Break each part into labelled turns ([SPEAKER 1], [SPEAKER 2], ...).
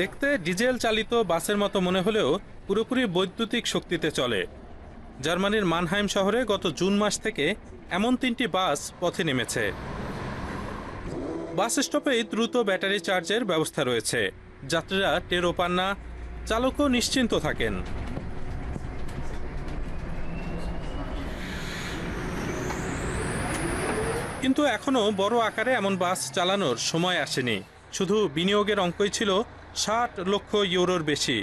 [SPEAKER 1] দেখতে ডিজেল চালিত বাসের মতো মনে হলেও পুরোপুরি বৈদ্যুতিক শক্তিতে চলে। জার্মানির মানহাইম শহরে গত জুন মাস থেকে এমন তিনটি বাস পথে নেমেছে। বাস স্টপেই দ্রুত ব্যাটারি চার্জের ব্যবস্থা রয়েছে। যাত্রীরা টেরও পান না, চালকও নিশ্চিন্ত থাকেন। কিন্তু এখনও বড় আকারে এমন বাস চালানোর সময় আসেনি। শুধু বিনিয়োগের অঙ্কই ছিল ষাট লক্ষ ইউরোর বেশি।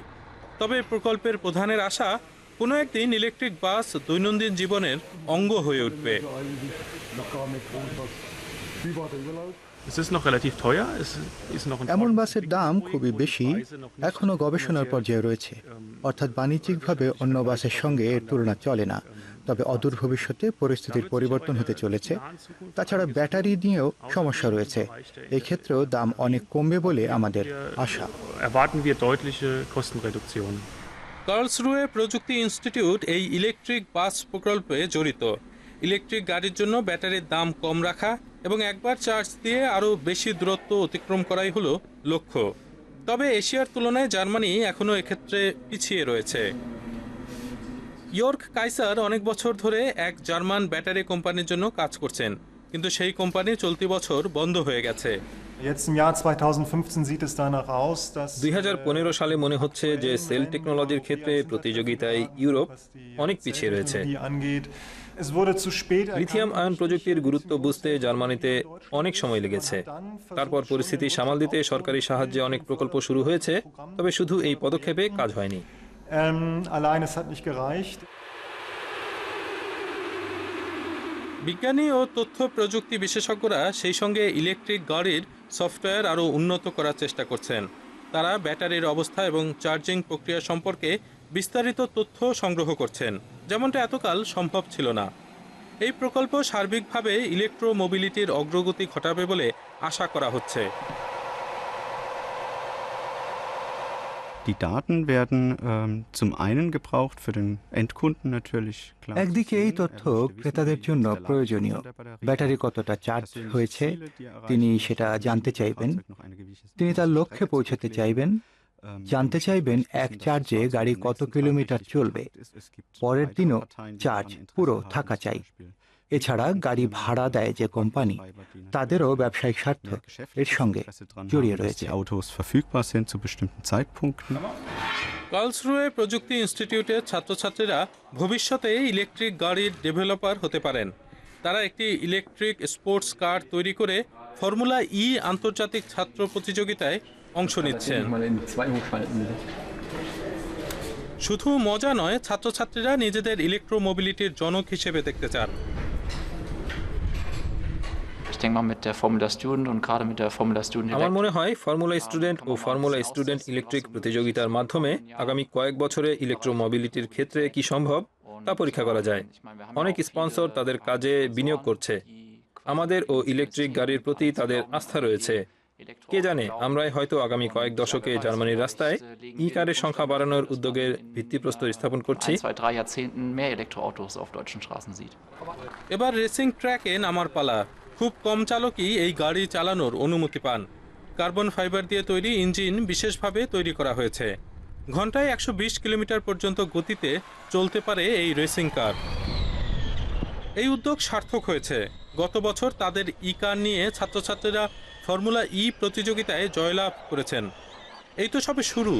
[SPEAKER 1] তবে প্রকল্পের প্রধানের আশা কোনো একদিন ইলেকট্রিক বাস দৈনন্দিন জীবনের অঙ্গ হয়ে উঠবে।
[SPEAKER 2] এমন বাসের দাম খুবই বেশি এখনও গবেষণার পর্যায়ে রয়েছে। অর্থাৎ বাণিজ্যিকভাবে অন্য বাসের সঙ্গে এর তুলনা চলে না। তবে অদূর ভবিষ্যতে পরিস্থিতির পরিবর্তন হতে চলেছে। তাছাড়া ব্যাটারি নিয়েও সমস্যা রয়েছে। এই ক্ষেত্রেও দাম অনেক কমবে বলে আমাদের আশা.
[SPEAKER 1] কার্লসরুয়ে প্রযুক্তি ইনস্টিটিউট এই ইলেকট্রিক বাস প্রকল্পে জড়িত। ইলেকট্রিক গাড়ির জন্য ব্যাটারির দাম কম রাখা এবং একবার চার্জ দিয়ে আরও বেশি দূরত্ব অতিক্রম করাই হলো লক্ষ্য। তবে এশিয়ার তুলনায় জার্মানি এখনও এক্ষেত্রে পিছিয়ে রয়েছে। ইয়র্ক কাইসার অনেক বছর ধরে এক জার্মান ব্যাটারি কোম্পানির জন্য কাজ করছেন। কিন্তু সেই কোম্পানি চলতি বছর বন্ধ হয়ে গেছে।
[SPEAKER 3] Jetzt im Jahr 2015 sieht es danach aus, dass
[SPEAKER 4] দুই সালে মনে হচ্ছে যে সেল টেকনোলজির ক্ষেত্রে প্রতিযোগিতায় ইউরোপ অনেক পিছিয়ে রয়েছে। লিথিয়াম আয়ন প্রযুক্তির গুরুত্ব বুঝতে জার্মানিতে অনেক সময় লেগেছে। তারপর পরিস্থিতি সামাল দিতে সরকারি সাহায্যে অনেক প্রকল্প শুরু হয়েছে তবে শুধু এই পদক্ষেপে কাজ হয়নি।
[SPEAKER 3] Ähm, allein es hat nicht gereicht.
[SPEAKER 1] বিজ্ঞানী ও তথ্য প্রযুক্তি বিশেষজ্ঞরা সেই সঙ্গে ইলেকট্রিক গাড়ির সফটওয়্যার আরও উন্নত করার চেষ্টা করছেন। তারা ব্যাটারির অবস্থা এবং চার্জিং প্রক্রিয়া সম্পর্কে বিস্তারিত তথ্য সংগ্রহ করছেন। যেমনটা এতকাল সম্ভব ছিল না। এই প্রকল্প সার্বিকভাবে ইলেকট্রো মোবিলিটির অগ্রগতি ঘটাবে বলে আশা করা হচ্ছে।
[SPEAKER 5] Die Daten werden ähm, zum einen gebraucht für den Endkunden natürlich. Klar,
[SPEAKER 2] একদিকে এই তথ্য ক্রেতাদের জন্য প্রয়োজনীয়। ব্যাটারি কতটা চার্জ হয়েছে তিনি সেটা জানতে চাইবেন? তিনি তার লক্ষ্যে পৌঁছাতে চাইবেন? জানতে চাইবেন এক চার্জে গাড়ি কত কিলোমিটার চলবে? পরের দিনও চার্জ পুরো থাকা চাই। এছাড়া গাড়ি ভাড়া দেয় যে কোম্পানি তাদেরও ব্যবসায়িক স্বার্থ এর সঙ্গে জড়িয়ে রয়েছে
[SPEAKER 5] Die Autos verfügbar sind zu bestimmten Zeitpunkten.
[SPEAKER 1] কার্লসরুয়ে প্রযুক্তি ইনস্টিটিউটের ছাত্রছাত্রীরা ভবিষ্যতে ইলেকট্রিক গাড়ির ডেভেলপার হতে পারেন তারা একটি ইলেকট্রিক স্পোর্টস কার তৈরি করে ফর্মুলা ই আন্তর্জাতিক ছাত্র প্রতিযোগিতায় অংশ নিচ্ছেন. শুধু মজা নয় ছাত্রছাত্রীরা নিজেদের ইলেকট্রোমোবিলিটির জনক হিসেবে দেখতে চান
[SPEAKER 6] denke mal, mit der Formula Student und gerade mit der Formula Student
[SPEAKER 4] আমার
[SPEAKER 6] Elect
[SPEAKER 4] মনে হয় ফর্মুলা স্টুডেন্ট ও ফর্মুলা স্টুডেন্ট ইলেকট্রিক প্রতিযোগিতার মাধ্যমে আগামী কয়েক বছরে ইলেকট্রোমোবিলিটির ক্ষেত্রে কি সম্ভব? তা পরীক্ষা করা যায়। অনেক স্পন্সর তাদের কাজে বিনিয়োগ করছে। আমাদের ও ইলেকট্রিক গাড়ির প্রতি তাদের আস্থা রয়েছে। কে জানে আমরাই হয়তো আগামী কয়েক দশকে জার্মানির রাস্তায় ই কারের সংখ্যা বাড়ানোর উদ্যোগের ভিত্তিপ্রস্তর স্থাপন করছি.
[SPEAKER 1] এবার রেসিং ট্র্যাকে নামার পালা। খুব কম চালকই এই গাড়ি চালানোর অনুমতি পান। কার্বন ফাইবার দিয়ে তৈরি ইঞ্জিন বিশেষভাবে তৈরি করা হয়েছে। ঘন্টায় একশো বিশ কিলোমিটার পর্যন্ত গতিতে চলতে পারে এই রেসিং কার। এই উদ্যোগ সার্থক হয়েছে। গত বছর তাদের ই কার নিয়ে ছাত্রছাত্রীরা ফর্মুলা ই প্রতিযোগিতায় জয়লাভ করেছেন। এই তো সবে শুরু।